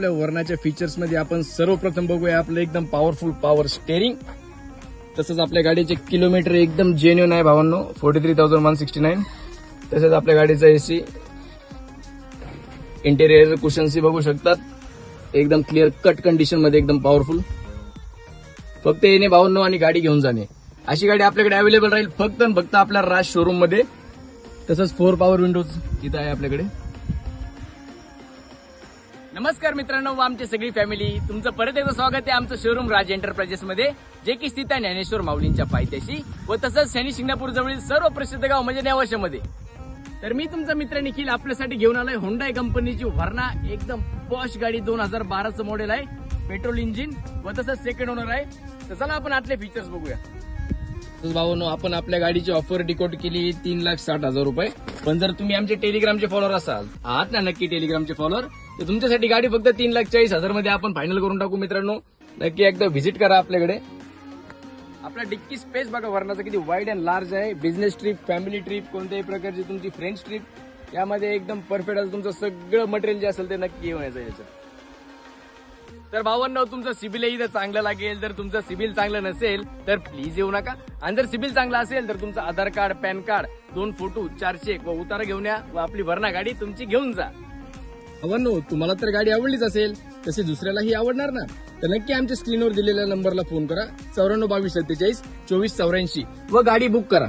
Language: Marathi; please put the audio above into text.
आपल्या वर्णाच्या फीचर्समध्ये आपण सर्वप्रथम बघूया आपलं एकदम पॉवरफुल पॉवर स्टेअरिंग तसंच आपल्या गाडीचे किलोमीटर एकदम जेन्युन आहे भावांनो forty three thousand one sixty nine तसेच आपल्या गाडीचा एसी इंटेरियर कुशन्सही बघू शकतात. एकदम क्लिअर कट कंडिशनमध्ये एकदम पॉवरफुल फक्त येणे भावांनो आणि गाडी घेऊन जाणे. अशी गाडी आपल्याकडे अवेलेबल राहील फक्त आणि फक्त आपल्या राज शोरूममध्ये. तसंच फोर पॉवर विंडोज इथं आहे आपल्याकडे. नमस्कार मित्रांनो आमची सगळी फॅमिली तुमचं परत एकदा स्वागत आहे आमचं शोरूम राज एंटरप्राइजेस मध्ये जे की स्थित आहे ज्ञानेश्वर माऊलींच्या पायथ्याशी. व तसंच शनी शिंगणापूर जवळील सर्व प्रसिद्ध गाव म्हणजे नेवाशामध्ये तर मी तुमचा मित्र निखिल आपल्यासाठी घेऊन आलोय होंडाय कंपनीची व्हर्ना एकदम पॉश गाडी दोन हजार बाराचं मॉडेल आहे. पेट्रोल इंजिन व तसंच सेकंड ओनर आहे. तर चला आपण आतले फीचर्स बघूया. भाऊ आपण आपल्या गाडीची ऑफर डिकोट केली तीन लाख साठ हजार रुपये. पण जर तुम्ही आमचे टेलिग्रामचे फॉलोअर असाल आहात ना नक्की टेलिग्रामचे फॉलोअर तर तुमच्यासाठी गाडी फक्त तीन लाख चाळीस हजारमध्ये आपण फायनल करून टाकू मित्रांनो. नक्की एकदा व्हिजिट करा आपल्याकडे. आपला डिक्की स्पेस बघा वर्णाचा किती वाईड अँड लार्ज आहे. बिझनेस ट्रिप फॅमिली ट्रिप कोणत्याही प्रकारची तुमची फ्रेंड्स ट्रिप यामध्ये एकदम परफेक्ट असेल तुमचं सगळं मटेरियल जे असेल ते नक्की येऊन यायचं याचं तर भावांना तुमचं सिबिलही जर चांगलं लागेल जर तुमचं सिबिल चांगलं नसेल तर प्लीज येऊ नका. आणि जर सिबिल चांगलं असेल तर तुमचं आधार कार्ड पॅन कार्ड दोन फोटो चार चेक व उतारा घेऊन या व आपली भरणा गाडी तुमची घेऊन जा. भावांनो तुम्हाला तर गाडी आवडलीच असेल तसे दुसऱ्यालाही आवडणार ना? तर नक्की आमच्या स्क्रीनवर दिलेल्या नंबरला फोन करा. चौऱ्याण्णव बावीस सत्तेचाळीस चोवीस चौऱ्याऐंशी व गाडी बुक करा.